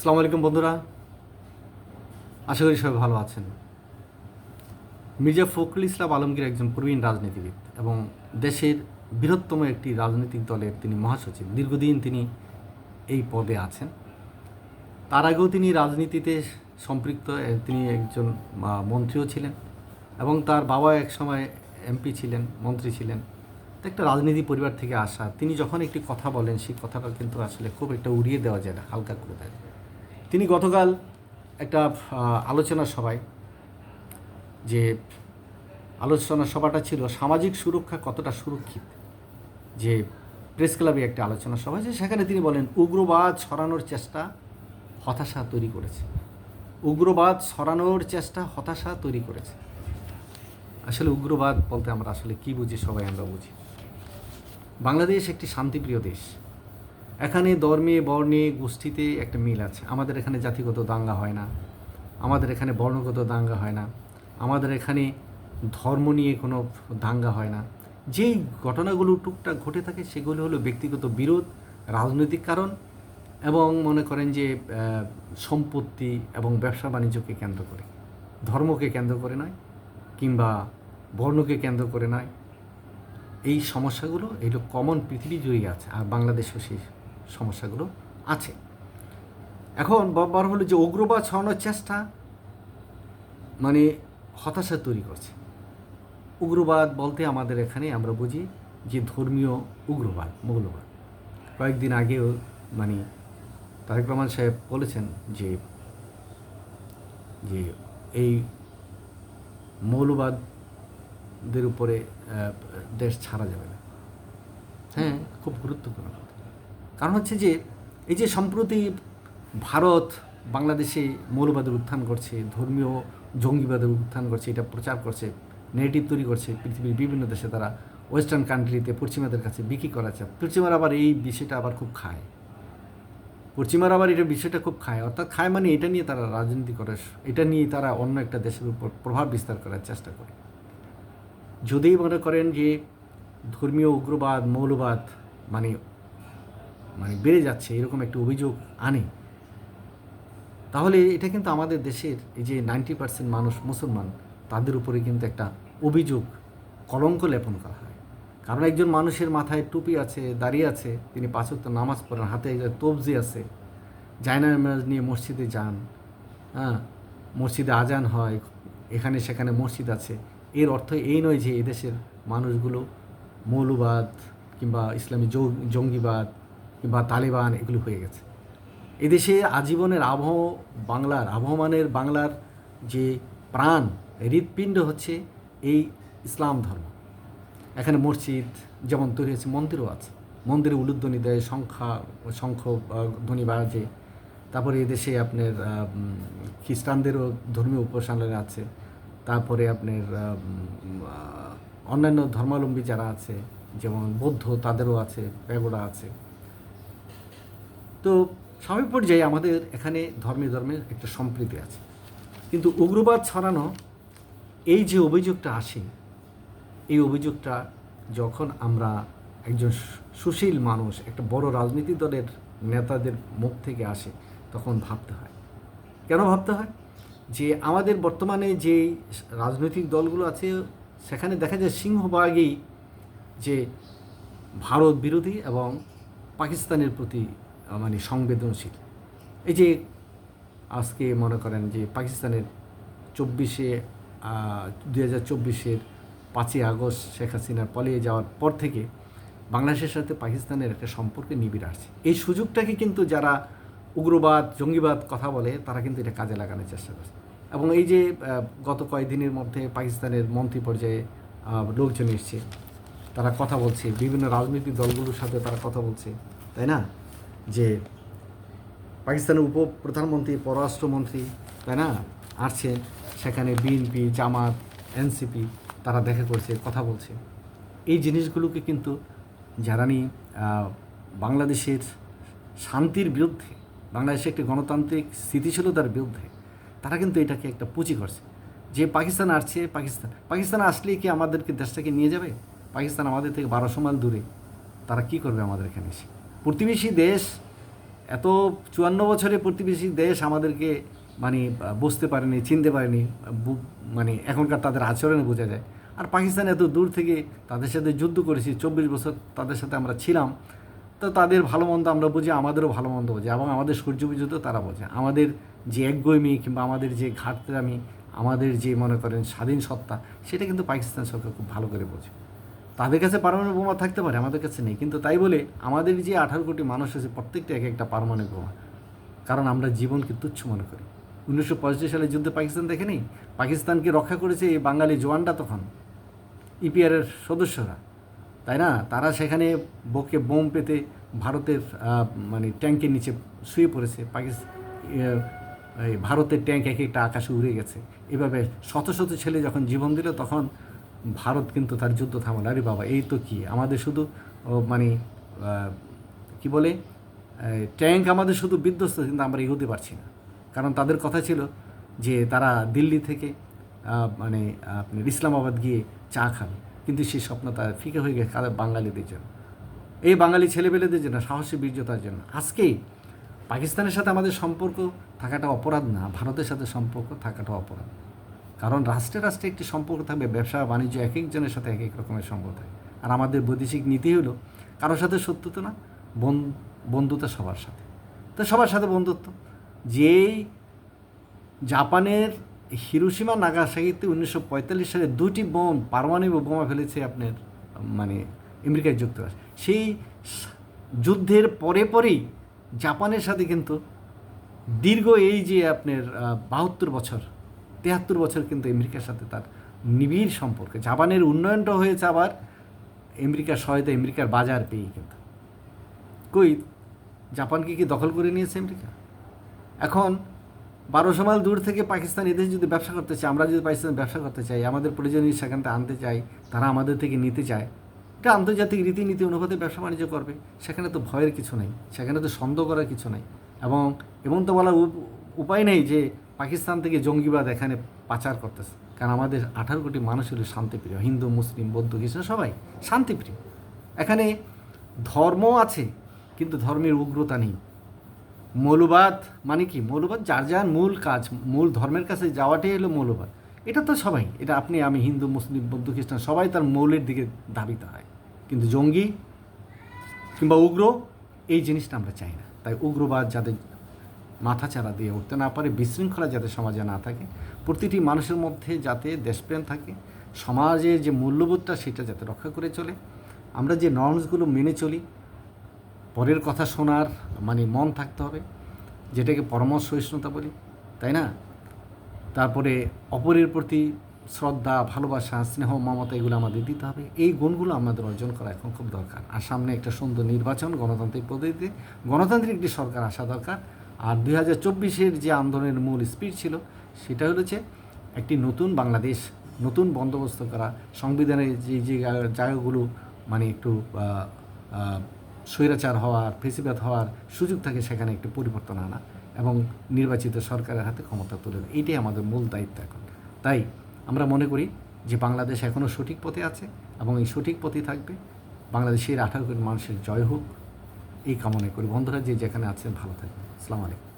আসসালামু আলাইকুম বন্ধুরা। আশা করি সবাই ভালো আছেন। মির্জা ফখরুল ইসলাম আলমগীর একজন প্রবীণ রাজনীতিবিদ এবং দেশের বৃহত্তম একটি রাজনৈতিক দলের তিনি মহাসচিব। দীর্ঘদিন তিনি এই পদে আছেন। তার আগেও তিনি রাজনীতিতে সম্পৃক্ত তিনি একজন মন্ত্রীও ছিলেন এবং তার বাবা এক সময় এমপি ছিলেন, মন্ত্রী ছিলেন। একটা রাজনীতি পরিবার থেকে আসা। তিনি যখন একটি কথা বলেন, সেই কথাটা কিন্তু আসলে খুব একটা উড়িয়ে দেওয়া যায় না, হালকা করে দেয় তিনি গতকাল একটা আলোচনা সভায় যে আলোচনা সভাটা ছিল, সামাজিক সুরক্ষা কতটা সুরক্ষিত? যে প্রেস ক্লাবে একটা আলোচনা সভা যে সেখানে তিনি বলেন, উগ্রবাদ ছড়ানোর চেষ্টা হতাশা তৈরি করেছে। উগ্রবাদ ছড়ানোর চেষ্টা হতাশা তৈরি করেছে। আসলে উগ্রবাদ বলতে আমরা আসলে কি বুঝি, সবাই আমরা বুঝি। বাংলাদেশ একটি শান্তিপ্রিয় দেশ। এখানে ধর্মে, বর্ণে, গোষ্ঠীতে একটা মিল আছে। আমাদের এখানে জাতিগত দাঙ্গা হয় না। আমাদের এখানে বর্ণগত দাঙ্গা হয় না। আমাদের এখানে ধর্ম নিয়ে কোনো দাঙ্গা হয় না। যেই ঘটনাগুলো টুকটাক ঘটে থাকে, সেগুলো হলো ব্যক্তিগত বিরোধ, রাজনৈতিক কারণ এবং মনে করেন যে সম্পত্তি এবং ব্যবসা বাণিজ্যকে কেন্দ্র করে। ধর্মকে কেন্দ্র করে নয়, কিংবা বর্ণকে কেন্দ্র করে নয়। এই সমস্যাগুলো এগুলো কমন পৃথিবী জুড়ে আছে, আর বাংলাদেশও সেই সমস্যাগুলো আছে। এখন বড় হলো যে উগ্রবাদ ছড়ানোর চেষ্টা মানে হতাশা তৈরি করছে। উগ্রবাদ বলতে আমাদের এখানে আমরা বুঝি যে ধর্মীয় উগ্রবাদ, মৌলবাদ। কয়েকদিন আগেও মানে তারেক রহমান সাহেব বলেছেন যে যে এই মৌলবাদদের উপরে দেশ ছাড়া যাবে না। হ্যাঁ খুব গুরুত্বপূর্ণ। কারণ হচ্ছে যে, এই যে সম্প্রতি ভারত বাংলাদেশে মৌলবাদের উত্থান করছে, ধর্মীয় জঙ্গিবাদের উত্থান করছে, এটা প্রচার করছে নেগেটিভ তৈরি করছে, পৃথিবীর বিভিন্ন দেশে তারা ওয়েস্টার্ন কান্ট্রিতে পশ্চিমাদের কাছে বিক্রি করা চায় পশ্চিমারা আবার এই বিষয়টা আবার খুব খায়। পশ্চিমারা আবার এটা বিষয়টা খুব খায়। অর্থাৎ খায় মানে এটা নিয়ে তারা রাজনীতি করে, এটা নিয়ে তারা অন্য একটা দেশের উপর প্রভাব বিস্তার করার চেষ্টা করে। যদি মনে করেন যে ধর্মীয় উগ্রবাদ, মৌলবাদ মানে মানে বেড়ে যাচ্ছে, এরকম একটা অভিযোগ আনে। তাহলে এটা কিন্তু আমাদের দেশের এই যে নাইনটি পার্সেন্ট মানুষ মুসলমান, তাদের উপরে কিন্তু একটা অভিযোগ, কলঙ্ক লেপন করা হয়। কারণ একজন মানুষের মাথায় টুপি আছে দাঁড়িয়ে আছে, তিনি পাঁচক্ত নামাজ পড়েন, হাতে একটা তবজি আছে, জায়না নামাজ নিয়ে মসজিদে যান হ্যাঁ মসজিদে আজান হয়, এখানে সেখানে মসজিদ আছে। এর অর্থ এই নয় যে এদেশের মানুষগুলো মৌলবাদ কিংবা ইসলামী জঙ্গিবাদ কিংবা তালিবান এগুলো হয়ে গেছে। এদেশে আজীবনের আবহ বাংলার, আবহমানের বাংলার যে প্রাণ, হৃৎপিণ্ড হচ্ছে এই ইসলাম ধর্ম। এখানে মসজিদ যেমন তৈরি হয়েছে, মন্দিরও আছে। মন্দিরে উলুধ্বনি দেয়, সংখ্যা শঙ্খ ধ্বনি বাজে তারপরে এদেশে আপনার খ্রিস্টানদেরও ধর্মীয় উপাসনালয় আছে। তারপরে আপনার অন্যান্য ধর্মাবলম্বী যারা আছে, যেমন বৌদ্ধ, তাদেরও আছে, প্যাগোডা আছে। তো স্বাভাবিক পর্যায়ে আমাদের এখানে ধর্মে ধর্মের একটা সম্প্রীতি আছে। কিন্তু উগ্রবাদ ছড়ানো, এই যে অভিযোগটা আসে, এই অভিযোগটা যখন আমরা একজন সুশীল মানুষ, একটা বড় রাজনীতি দলের নেতাদের মুখ থেকে আসে, তখন ভাবতে হয়। কেন ভাবতে হয়? যে আমাদের বর্তমানে যে রাজনৈতিক দলগুলো আছে, সেখানে দেখা যায় সিংহভাগই যে ভারত বিরোধী এবং পাকিস্তানের প্রতি মানে সংবেদনশীল। এই যে আজকে মনে করেন যে পাকিস্তানের চব্বিশে দুই হাজার চব্বিশের পাঁচই আগস্ট শেখ হাসিনার পালিয়ে যাওয়ার পর থেকে বাংলাদেশের সাথে পাকিস্তানের একটা সম্পর্কে নিবিড় আসছে। এই সুযোগটাকে কিন্তু যারা উগ্রবাদ, জঙ্গিবাদ কথা বলে, তারা কিন্তু এটা কাজে লাগানোর চেষ্টা করছে। এবং এই যে গত কয়েকদিনের মধ্যে পাকিস্তানের মন্ত্রী পর্যায়ে লোকজন এসছে, তারা কথা বলছে, বিভিন্ন রাজনৈতিক দলগুলোর সাথে তারা কথা বলছে, তাই না? যে পাকিস্তানের উপ প্রধানমন্ত্রী পররাষ্ট্রমন্ত্রী তাই না আসছে সেখানে বিএনপি জামাত এনসিপি তারা দেখা করছে কথা বলছে। এই জিনিসগুলোকে কিন্তু যারা আহ, বাংলাদেশের শান্তির বিরুদ্ধে বাংলাদেশে একটি গণতান্ত্রিক স্থিতিশীলতার বিরুদ্ধে তারা কিন্তু এটাকে একটা পুঁজি করছে। যে পাকিস্তান আসছে পাকিস্তান পাকিস্তান আসলে কি আমাদেরকে দেশটাকে নিয়ে যাবে? পাকিস্তান আমাদের থেকে বারোশো মাইল দূরে তারা কি করবে আমাদের এখানে এসে? প্রতিবেশী দেশ, এত চুয়ান্ন বছরে প্রতিবেশী দেশ আমাদেরকে মানে বুঝতে পারেনি, চিনতে পারেনি মানে এখনকার তাদের আচরণে বোঝা যায়। আর পাকিস্তান এত দূর থেকে তাদের সাথে যুদ্ধ করেছি, চব্বিশ বছর তাদের সাথে আমরা ছিলাম। তো তাদের ভালো মন্দ আমরা বুঝি, আমাদেরও ভালো মন্দ বোঝে এবং আমাদের সূর্য পুজো তারা বোঝে। আমাদের যে একগৈমি কিংবা আমাদের যে ঘাটতামি আমাদের যে মনে করেন স্বাধীন সত্তা, সেটা কিন্তু পাকিস্তান সরকার খুব ভালো করে বোঝে। তাদের কাছে পারমাণবিক বোমা থাকতে পারে, আমাদের কাছে নেই। কিন্তু তাই বলে আমাদের যে আঠারো কোটি মানুষ আছে, প্রত্যেকটা এক একটা পারমাণবিক বোমা। কারণ আমরা জীবনকে তুচ্ছ মনে করি। উনিশশো পঁয়ষট্টি সালে যুদ্ধে পাকিস্তান দেখে নেই পাকিস্তানকে রক্ষা করেছে এই বাঙালি জওয়ানরা তখন, ইপিআরের সদস্যরা। তাই না? তারা সেখানে বকে বোম পেতে ভারতের মানে ট্যাঙ্কের নিচে শুয়ে পড়েছে। পাকিস্তান ভারতের ট্যাঙ্ক এক একটা আকাশে উড়ে গেছে। এভাবে শত শত ছেলে যখন জীবন দিল, তখন ভারত কিন্তু তার যুদ্ধ থামাল। আরে বাবা, এই তো কি? আমাদের শুধু মানে কি বলে? ট্যাঙ্ক আমাদের শুধু বিধ্বস্ত, কিন্তু আমরা এগোতে পারছি না। কারণ তাদের কথা ছিল যে তারা দিল্লি থেকে মানে আপনার ইসলামাবাদ গিয়ে চা খাবে। কিন্তু সেই স্বপ্ন তার ফিকে হয়ে গেছে তাদের বাঙালিদের জন্য। এই বাঙালি ছেলেপেলেদের জন্য, সাহসী বীর্যতার জন্য। আজকেই পাকিস্তানের সাথে আমাদের সম্পর্ক থাকাটা অপরাধ না, ভারতের সাথে সম্পর্ক থাকাটা অপরাধ। কারণ রাষ্ট্রে রাষ্ট্রে একটি সম্পর্ক থাকবে, ব্যবসা, বাণিজ্য, এক একজনের সাথে এক এক রকমের সম্পর্ক থাকে। আর আমাদের বৈদেশিক নীতি হলো কারোর সাথে শত্রুতা না, বন- বন্ধুতা সবার সাথে। তো সবার সাথে বন্ধুত্ব। যেই জাপানের হিরোসীমা নাগাসাকিতে উনিশশো পঁয়তাল্লিশ সালে দুটি বোম পারমাণবিক বোমা ফেলেছে আপনার মানে আমেরিকার যুক্তরাষ্ট্র। সেই যুদ্ধের পরে পরেই জাপানের সাথে কিন্তু দীর্ঘ এই যে আপনার বাহাত্তর বছর তেহাত্তর বছর কিন্তু আমেরিকার সাথে তার নিবিড় সম্পর্ক। জাপানের উন্নয়নটা হয়েছে আবার আমেরিকার সহায়তা আমেরিকার বাজার পেয়ে কিন্তু। কই, জাপানকে কি দখল করে নিয়েছে আমেরিকা? এখন বারোশো মাইল দূর থেকে পাকিস্তান এদেশ যদি ব্যবসা করতে চায়, আমরা যদি পাকিস্তান ব্যবসা করতে চাই, আমাদের প্রয়োজনীয় সেখান থেকে আনতে চাই, তারা আমাদের থেকে নিতে চায়, এটা আন্তর্জাতিক রীতিনীতি অনুপাতে ব্যবসা বাণিজ্য করবে। সেখানে তো ভয়ের কিছু নেই, সেখানে তো সন্দেহ করার কিছু নেই। এবং এমন তো বলার উপায় নেই যে পাকিস্তান থেকে জঙ্গিবাদ এখানে পাচার করতেছে। কারণ আমাদের আঠারো কোটি মানুষ হলো শান্তিপ্রিয়। হিন্দু, মুসলিম, বৌদ্ধ, খ্রিস্টান, সবাই শান্তিপ্রিয়। এখানে ধর্ম আছে, কিন্তু ধর্মের উগ্রতা নেই। মৌলবাদ মানে কি? মৌলবাদ যার যার মূল কাজ, মূল ধর্মের কাছে যাওয়াটাই হলো মৌলবাদ। এটা তো সবাই, এটা আপনি, আমি হিন্দু, মুসলিম, বৌদ্ধ, খ্রিস্টান সবাই তার মৌলের দিকে ধাবিত হয়। কিন্তু জঙ্গি কিংবা উগ্র, এই জিনিসটা আমরা চাই না। তাই উগ্রবাদ যাদের মাথাচাড়া দিয়ে উঠতে না পারে, বিশৃঙ্খলা যাতে সমাজে না থাকে, প্রতিটি মানুষের মধ্যে যাতে দেশপ্রেম থাকে, সমাজের যে মূল্যবোধটা সেটা যাতে রক্ষা করে চলে। আমরা যে নর্মসগুলো মেনে চলি, পরের কথা শোনার মানে মন থাকতে হবে, যেটাকে পরামর্শ সহিষ্ণুতা বলি, তাই না? তারপরে অপরের প্রতি শ্রদ্ধা, ভালোবাসা, স্নেহ, মমতা, এগুলো আমাদের দিতে হবে। এই গুণগুলো আমাদের অর্জন করা এখন খুব দরকার। আর সামনে একটা সুন্দর নির্বাচন, গণতান্ত্রিক পদ্ধতিতে, গণতান্ত্রিক একটি সরকার আসা দরকার। আর দুই হাজার চব্বিশের যে আন্দোলনের মূল স্পিড ছিল, সেটা যে একটি নতুন বাংলাদেশ, নতুন বন্দোবস্ত করা, সংবিধানের যে যে জায়গাগুলো মানে একটু স্বৈরাচার হওয়ার, ফেসিবাদ হওয়ার সুযোগ থাকে, সেখানে একটু পরিবর্তন আনা এবং নির্বাচিত সরকারের হাতে ক্ষমতা তুলে দেওয়া। এইটাই আমাদের মূল দায়িত্ব এখন। তাই আমরা মনে করি যে বাংলাদেশ এখনও সঠিক পথে আছে এবং এই সঠিক পথেই থাকবে। বাংলাদেশের আঠারো কোটি মানুষের জয় হোক, এই কামনা করি। বন্ধুরা যে যেখানে আছেন, ভালো থাকবেন। আসসালামু আলাইকুম